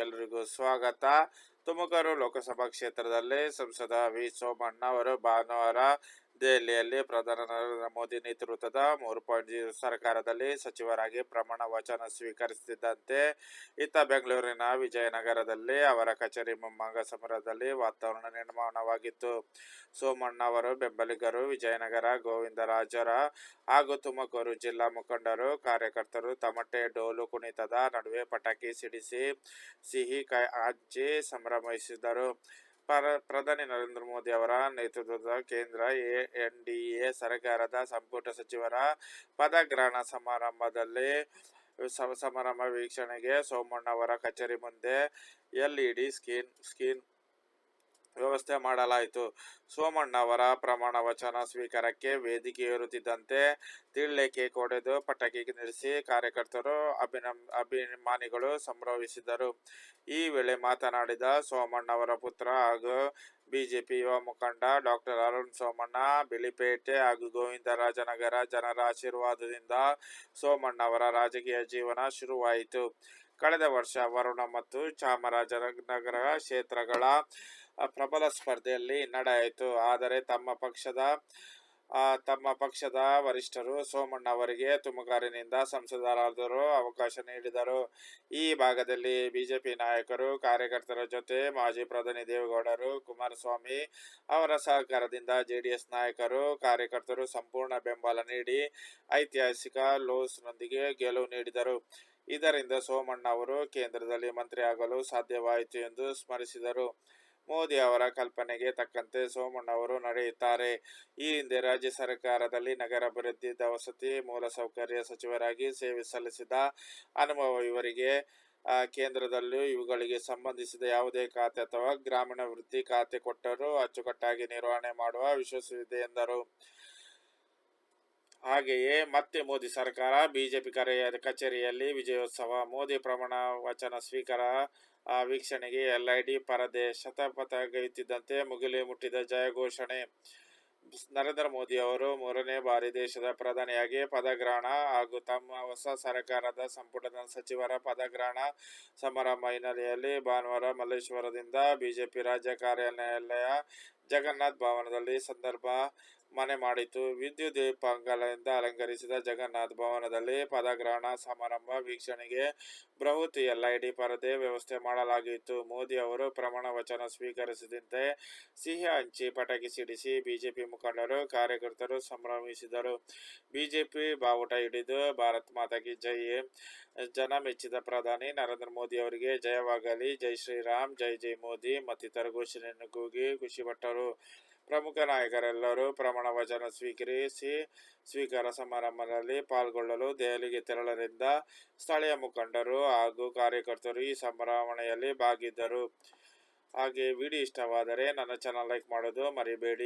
ಎಲ್ರಿಗೂ ಸ್ವಾಗತ. ತುಮಕೂರು ಲೋಕಸಭಾ ಕ್ಷೇತ್ರದಲ್ಲಿ ಸಂಸದ ವಿ ಸೋಮಣ್ಣ ಅವರು ಭಾನುವಾರ ದೆಹಲಿಯಲ್ಲಿ ಪ್ರಧಾನಿ ನರೇಂದ್ರ ಮೋದಿ ನೇತೃತ್ವದ ಮೂರು ಪಾಯಿಂಟ್ ಜೀರೋ ಸರ್ಕಾರದಲ್ಲಿ ಸಚಿವರಾಗಿ ಪ್ರಮಾಣ ವಚನ ಸ್ವೀಕರಿಸುತ್ತಿದ್ದಂತೆ ಇತ್ತ ಬೆಂಗಳೂರಿನ ವಿಜಯನಗರದಲ್ಲಿ ಅವರ ಕಚೇರಿ ಮುಂಭಾಗ ಸಮರದಲ್ಲಿ ವಾತಾವರಣ ನಿರ್ಮಾಣವಾಗಿತ್ತು. ಸೋಮಣ್ಣ ಅವರು ಬೆಂಬಲಿಗರು, ವಿಜಯನಗರ ಗೋವಿಂದರಾಜರ ಹಾಗೂ ತುಮಕೂರು ಜಿಲ್ಲಾ ಮುಖಂಡರು, ಕಾರ್ಯಕರ್ತರು ತಮಟೆ ಡೋಲು ಕುಣಿತದ ನಡುವೆ ಪಟಾಕಿ ಸಿಡಿಸಿ, ಸಿಹಿ ಹಂಚಿ ಸಂಭ್ರಮಿಸಿದರು. ಪ್ರಧಾನಿ ನರೇಂದ್ರ ಮೋದಿ ಅವರ ನೇತೃತ್ವದ ಕೇಂದ್ರ ಎನ್ ಡಿ ಎ ಸರ್ಕಾರದ ಸಂಪುಟ ಸಚಿವರ ಪದಗ್ರಹಣ ಸಮಾರಂಭದಲ್ಲಿ ಸಮಾರಂಭ ವೀಕ್ಷಣೆಗೆ ಸೋಮಣ್ಣ ಅವರ ಕಚೇರಿ ಮುಂದೆ L E D screen screen ವ್ಯವಸ್ಥೆ ಮಾಡಲಾಯಿತು. ಸೋಮಣ್ಣವರ ಪ್ರಮಾಣ ವಚನ ಸ್ವೀಕಾರಕ್ಕೆ ವೇದಿಕೆ ಏರುತ್ತಿದ್ದಂತೆ ತಿಳ್ಳೆಕೆ ಕೊಡೆದು ಪಟಾಕಿ ನಿಲ್ಲಿಸಿ ಕಾರ್ಯಕರ್ತರು ಅಭಿನಮ್ ಅಭಿಮಾನಿಗಳು ಸಂಭ್ರಮಿಸಿದರು ಈ ವೇಳೆ ಮಾತನಾಡಿದ ಸೋಮಣ್ಣವರ ಪುತ್ರ ಹಾಗೂ ಬಿಜೆಪಿ ಯುವ ಮುಖಂಡ ಡಾಕ್ಟರ್ ಅರುಣ್ ಸೋಮಣ್ಣ, ಬಿಳಿಪೇಟೆ ಹಾಗೂ ಗೋವಿಂದರಾಜನಗರ ಜನರ ಆಶೀರ್ವಾದದಿಂದ ಸೋಮಣ್ಣವರ ರಾಜಕೀಯ ಜೀವನ ಶುರುವಾಯಿತು. ಕಳೆದ ವರ್ಷ ವರುಣ ಮತ್ತು ಚಾಮರಾಜನಗರ ಕ್ಷೇತ್ರಗಳ ಪ್ರಬಲ ಸ್ಪರ್ಧೆಯಲ್ಲಿ ನಡೆಯಿತು. ಆದರೆ ತಮ್ಮ ಪಕ್ಷದ ತಮ್ಮ ಪಕ್ಷದ ವರಿಷ್ಠರು ಸೋಮಣ್ಣ ಅವರಿಗೆ ತುಮಕೂರಿನಿಂದ ಸಂಸದರಾದರು ಅವಕಾಶ ನೀಡಿದರು. ಈ ಭಾಗದಲ್ಲಿ ಬಿಜೆಪಿ ನಾಯಕರು, ಕಾರ್ಯಕರ್ತರ ಜೊತೆ ಮಾಜಿ ಪ್ರಧಾನಿ ದೇವೇಗೌಡರು ಕುಮಾರಸ್ವಾಮಿ ಅವರ ಸಹಕಾರದಿಂದ ಜೆಡಿಎಸ್ ನಾಯಕರು, ಕಾರ್ಯಕರ್ತರು ಸಂಪೂರ್ಣ ಬೆಂಬಲ ನೀಡಿ ಐತಿಹಾಸಿಕ ಲೋಸ್ನೊಂದಿಗೆ ಗೆಲುವು ನೀಡಿದರು. ಇದರಿಂದ ಸೋಮಣ್ಣ ಅವರು ಕೇಂದ್ರದಲ್ಲಿ ಮಂತ್ರಿಯಾಗಲು ಸಾಧ್ಯವಾಯಿತು ಎಂದು ಸ್ಮರಿಸಿದರು. ಮೋದಿ ಅವರ ಕಲ್ಪನೆಗೆ ತಕ್ಕಂತೆ ಸೋಮಣ್ಣ ಅವರು ನಡೆಯುತ್ತಾರೆ. ಈ ಹಿಂದೆ ರಾಜ್ಯ ಸರ್ಕಾರದಲ್ಲಿ ನಗರಾಭಿವೃದ್ಧಿ ವಸತಿ ಮೂಲಸೌಕರ್ಯ ಸಚಿವರಾಗಿ ಸೇವೆ ಸಲ್ಲಿಸಿದ ಅನುಭವ ಇವರಿಗೆ ಕೇಂದ್ರದಲ್ಲೂ ಇವುಗಳಿಗೆ ಸಂಬಂಧಿಸಿದ ಯಾವುದೇ ಖಾತೆ ಅಥವಾ ಗ್ರಾಮೀಣಾಭಿವೃದ್ಧಿ ಖಾತೆ ಕೊಟ್ಟರೂ ಅಚ್ಚುಕಟ್ಟಾಗಿ ನಿರ್ವಹಣೆ ಮಾಡುವ ವಿಶ್ವಾಸವಿದೆ ಎಂದರು. ಹಾಗೆಯೇ ಮತ್ತೆ ಮೋದಿ ಸರ್ಕಾರ, ಬಿಜೆಪಿ ಕರೆಯ ಕಚೇರಿಯಲ್ಲಿ ವಿಜಯೋತ್ಸವ, ಮೋದಿ ಪ್ರಮಾಣ ವಚನ ಸ್ವೀಕಾರ ವೀಕ್ಷಣೆಗೆ ಎಲ್ಐಡಿ ಪರದೆ ಶತಪಥಗೈತಿದ್ದಂತೆ ಮುಗಿಲು ಮುಟ್ಟಿದ ಜಯ ಘೋಷಣೆ. ನರೇಂದ್ರ ಮೋದಿ ಅವರು ಮೂರನೇ ಬಾರಿ ದೇಶದ ಪ್ರಧಾನಿಯಾಗಿ ಪದಗ್ರಹಣ ಹಾಗೂ ತಮ್ಮ ಹೊಸ ಸರ್ಕಾರದ ಸಂಪುಟದ ಸಚಿವರ ಪದಗ್ರಹಣ ಸಮಾರಂಭ ಹಿನ್ನೆಲೆಯಲ್ಲಿ ಭಾನುವಾರ ಮಲ್ಲೇಶ್ವರದಿಂದ ಬಿಜೆಪಿ ರಾಜ್ಯ ಕಾರ್ಯಾಲಯ ಜಗನ್ನಾಥ್ ಭವನದಲ್ಲಿ ಸಂದರ್ಭ ಮನೆ ಮಾಡಿತು. ವಿದ್ಯುತ್ ದೀಪಗಳಿಂದ ಅಲಂಕರಿಸಿದ ಜಗನ್ನಾಥ್ ಭವನದಲ್ಲಿ ಪದಗ್ರಹಣ ಸಮಾರಂಭ, ವೀಕ್ಷಣೆಗೆ ಬೃಹತ್ ಎಲ್ಐಡಿ ಪರದೆ ವ್ಯವಸ್ಥೆ ಮಾಡಲಾಗಿತ್ತು. ಮೋದಿ ಅವರು ಪ್ರಮಾಣ ವಚನ ಸ್ವೀಕರಿಸಿದಂತೆ ಸಿಹಿ ಹಂಚಿ ಪಟಾಕಿ ಸಿಡಿಸಿ ಬಿಜೆಪಿ ಮುಖಂಡರು, ಕಾರ್ಯಕರ್ತರು ಸಂಭ್ರಮಿಸಿದರು. ಬಿಜೆಪಿ ಬಾವುಟ ಹಿಡಿದು ಭಾರತ್ ಮಾತಾಗಿ ಜೈ ಜನ ಮೆಚ್ಚಿದ ಪ್ರಧಾನಿ ನರೇಂದ್ರ ಮೋದಿ ಅವರಿಗೆ ಜಯವಾಗಲಿ. ಜೈ ಶ್ರೀರಾಮ್, ಜೈ ಜೈ ಮೋದಿ ಮತ್ತಿತರ ಘೋಷಣೆಯನ್ನು ಕೂಗಿ ಖುಷಿಪಟ್ಟರು ಪ್ರಮುಖ ನಾಯಕರೆಲ್ಲರೂ ಪ್ರಮಾಣ ವಚನ ಸ್ವೀಕರಿಸಿ ಸ್ವೀಕಾರ ಸಮಾರಂಭದಲ್ಲಿ ಪಾಲ್ಗೊಳ್ಳಲು ದೆಹಲಿಗೆ ತೆರಳಲಿದ್ದ ಸ್ಥಳೀಯ ಮುಖಂಡರು ಹಾಗೂ ಕಾರ್ಯಕರ್ತರು ಈ ಸಂಭ್ರಮಣೆಯಲ್ಲಿ ಭಾಗಿದ್ದರು. ಹಾಗೆ ವಿಡಿಯೋ ಇಷ್ಟವಾದರೆ ನನ್ನ ಚಾನಲ್ ಲೈಕ್ ಮಾಡೋದು ಮರಿಬೇಡಿ.